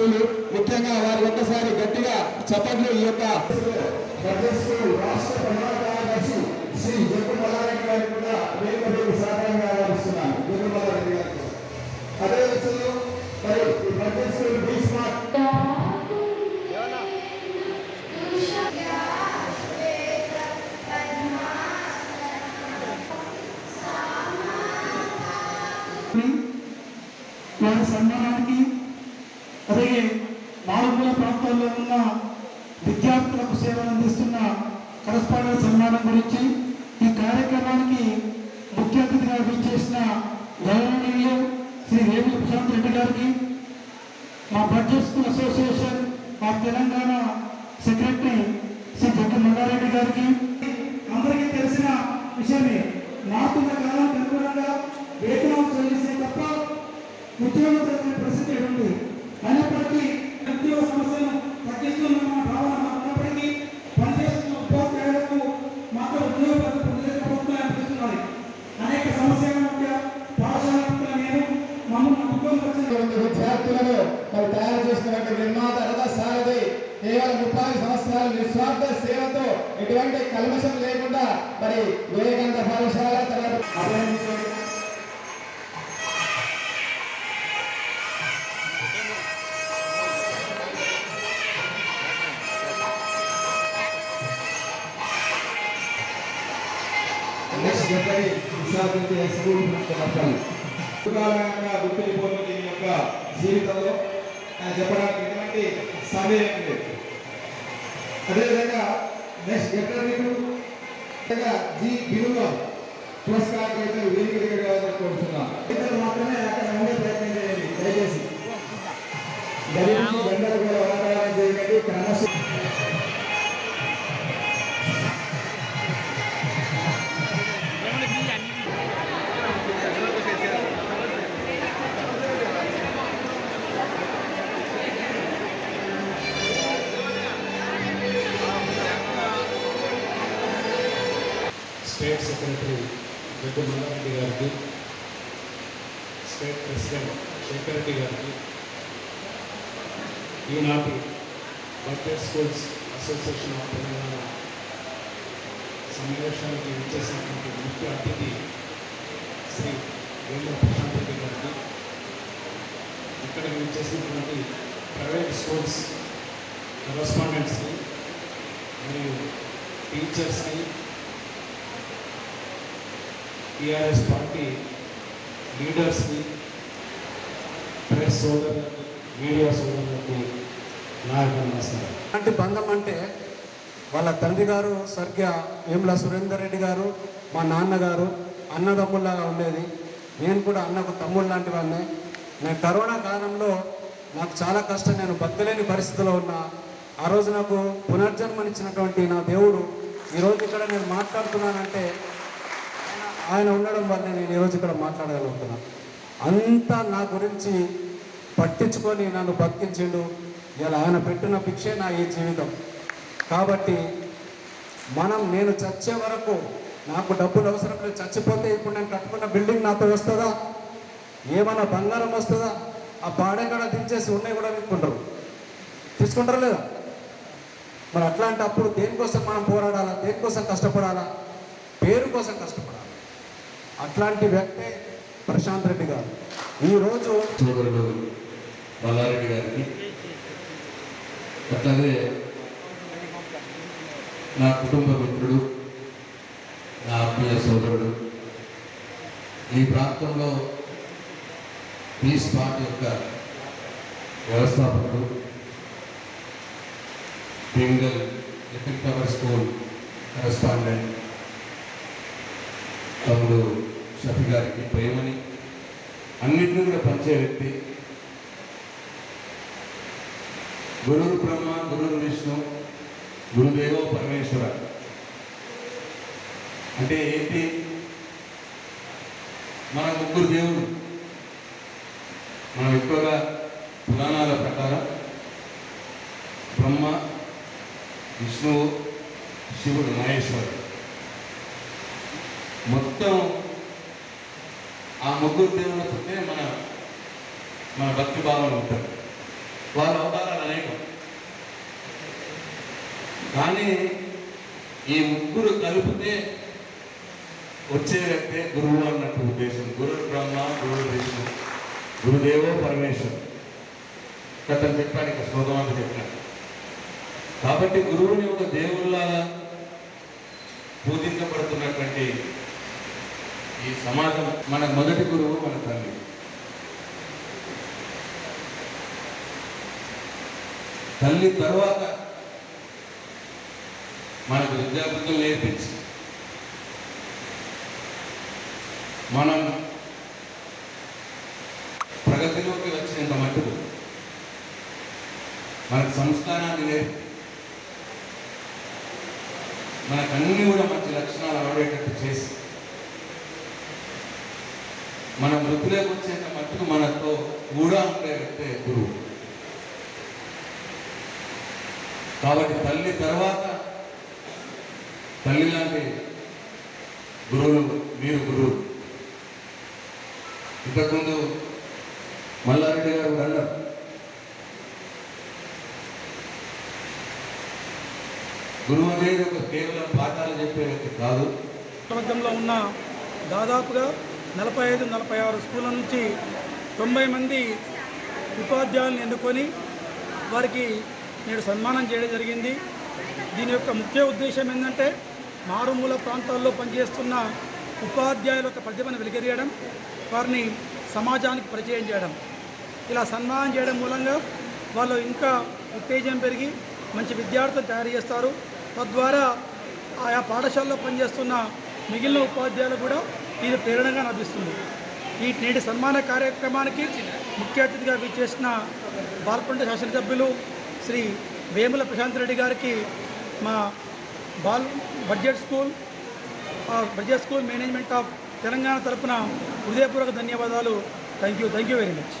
School ముఖ్యంగా వారి ఒక్కసారి గట్టిగా చప్పట్లు ఈ యొక్క అదే విషయంలో మరి ఈ బడ్జెట్ స్కూల్ బీ స్మార్ట్ వారి సన్మానానికి అలాగే మారుమూల ప్రాంతాల్లో ఉన్న విద్యార్థులకు సేవలు అందిస్తున్న కరస్పాండెంట్ సన్మానం గురించి ఈ కార్యక్రమానికి ముఖ్య అతిథిగా విచ్చేసిన గౌరవనీయులు శ్రీ రేవుల ప్రశాంత్ రెడ్డి గారికి మా బడ్జెట్ స్కూల్ అసోసియేషన్ మా తెలంగాణ సెక్రటరీ శ్రీ జగ్గి మల్లారెడ్డి గారికి. అందరికీ తెలిసిన విషయమే మారుతున్న కాలానికి అనుగుణంగా వేతనం చెల్లిస్తే తప్ప ఉద్యోగం చేసే పరిస్థితి ఉంది అయినప్పటికీ చేసినటువంటి నిర్మాత రథసారథి కేవలం ముప్పై సంవత్సరాల నిస్వార్థ సేవతో ఎటువంటి కల్మషం లేకుండా మరి వివేకానంద పాఠశాల తర్వాత నెక్స్ట్ స్కూల్ దీని యొక్క జీవితంలో. చెప్పడానికి ఎటువంటి సమయం లేదు. అదేవిధంగా నెక్స్ట్ గెటర్లు జీ బిరుగా పురస్కారం వేదిక దగ్గర కావాలని కోరుతున్నాం ఇద్దరు సెక్రటరీ రెడ్డి మల్లారెడ్డి గారికి స్టేట్ ప్రెసిడెంట్ శేఖర్ రెడ్డి గారికి ఈనాటి budget schools association of Telangana సమావేశానికి విచ్చేసినటువంటి ముఖ్య అతిథి శ్రీ వేముల ప్రశాంత్ రెడ్డి గారికి ఇక్కడికి విచ్చేసినటువంటి ప్రైవేట్ స్కూల్స్ కరస్పాండెంట్స్ని మరియు టీచర్స్ని టీఆర్ఎస్ పార్టీ లీడర్స్ని ప్రెస్ సోదరులకు మీడియా సోదరులకు నాయకులు నమస్కారం. అలాంటి బంధం అంటే వాళ్ళ తండ్రి గారు స్వర్గీయ వేముల సురేందర్ రెడ్డి గారు మా నాన్నగారు అన్నదమ్ముల్లాగా ఉండేది. నేను కూడా అన్నకు తమ్ముడు లాంటి వాడినే. నేను కరోనా కాలంలో నాకు చాలా కష్టం నేను బతకలేని పరిస్థితిలో ఉన్నా. ఆ రోజు నాకు పునర్జన్మనిచ్చినటువంటి నా దేవుడు ఈరోజు ఇక్కడ నేను మాట్లాడుతున్నానంటే ఆయన- ఉండడం వల్ల నేను ఈరోజు ఇక్కడ మాట్లాడగలుగుతున్నాను అంతా నా గురించి పట్టించుకొని నన్ను బతికించిండు. ఇలా ఆయన పెట్టిన భిక్షే నా ఈ జీవితం. కాబట్టి మనం నేను చచ్చే వరకు నాకు డబ్బులు అవసరం లేదు. చచ్చిపోతే ఇప్పుడు నేను కట్టుకున్న బిల్డింగ్ నాతో వస్తుందా? ఏమైనా బంగారం వస్తుందా? ఆ పాడెక్కడ దించేసి ఉన్నాయి కూడా తీసుకుంటారు. తీసుకుంటారు లేదా? మరి అట్లాంటి అప్పుడు దేనికోసం మనం పోరాడాలా? దేనికోసం కష్టపడాలా? పేరు కోసం కష్టపడాలి? అట్లాంటి వ్యక్తే ప్రశాంత్ రెడ్డి గారు. ఈరోజు సోదరుడు మల్లారెడ్డి గారికి అట్లాగే నా కుటుంబ మిత్రుడు నా ఆత్మీయ సోదరుడు ఈ ప్రాంతంలో పీస్ పార్టీ యొక్క వ్యవస్థాపకుడు పింగల్ ఎఫెక్ట్ టవర్ స్కూల్ కరెస్పాండెంట్ తమ్ముడు షఫీ గారికి ప్రేమని అన్నింటినీ కూడా పంచే వ్యక్తి. గురువు బ్రహ్మ గురువు విష్ణు గురుదేవ పరమేశ్వర. అంటే ఏంటి? మన ముగ్గురు దేవుడు మనం ఎక్కువగా పురాణాల ప్రకారం బ్రహ్మ విష్ణువు శివుడు మహేశ్వరుడు. మొత్తం ఆ ముగ్గురు దేవులతోనే మన మన భక్తి భావాలు ఉంటారు వాళ్ళ అవతారాలు అనేకం. కానీ ఈ ముగ్గురు కలిపితే వచ్చే వ్యక్తే గురువు అన్నట్టు ఉద్దేశం. గురు బ్రహ్మ గురు విష్ణు గురుదేవో పరమేశ్వరు. కథను చెప్పాను ఇక శ్లోకమంతా చెప్పాను కాబట్టి గురువుని ఒక దేవుళ్ళ పూజించబడుతున్నటువంటి ఈ సమాజం మన మొదటి గురువు మన తల్లి తల్లి తర్వాత మనకు విద్యాబుద్ధులు నేర్పించి మనం ప్రగతిలోకి వచ్చినంత మట్టుకు మనకు సంస్కారాన్ని నేర్పి మనకన్నీ అన్ని కూడా మంచి లక్షణాలు అలవడేటట్టు చేసి మన వృత్తిలోకి వచ్చేంత మట్టుకు మనతో కూడా ఉండే వ్యక్తే గురువు. కాబట్టి తల్లి తర్వాత తల్లి లాంటి గురువులు మీరు గురువు. ఇంతకుముందు మల్లారెడ్డి గారు అన్నారు. గురువు అనేది ఒక కేవలం పాఠాలు చెప్పే వ్యక్తి కాదు. ప్రపంచంలో ఉన్న దాదాపుగా నలభై ఐదు నలభై ఆరు స్కూళ్ళ నుంచి తొంభై మంది ఉపాధ్యాయులను ఎన్నుకొని వారికి నేడు సన్మానం చేయడం జరిగింది. దీని యొక్క ముఖ్య ఉద్దేశం ఏంటంటే మారుమూల ప్రాంతాల్లో పనిచేస్తున్న ఉపాధ్యాయుల యొక్క ప్రతిభను వెలిగరియడం వారిని సమాజానికి పరిచయం చేయడం. ఇలా సన్మానం చేయడం మూలంగా వాళ్ళు ఇంకా ఉత్తేజం పెరిగి మంచి విద్యార్థులు తయారు చేస్తారు. తద్వారా ఆయా పాఠశాలలో పనిచేస్తున్న మిగిలిన ఉపాధ్యాయులు కూడా ఇది ప్రేరణగా లభిస్తుంది. ఈ నేటి సన్మాన కార్యక్రమానికి ముఖ్య అతిథిగా విచ్చేసిన బాల్కొండ శాసనసభ్యులు శ్రీ వేముల ప్రశాంత్ రెడ్డి గారికి మా ball budget school budget school management of Telangana తరపున హృదయపూర్వక ధన్యవాదాలు. Thank you thank you very much.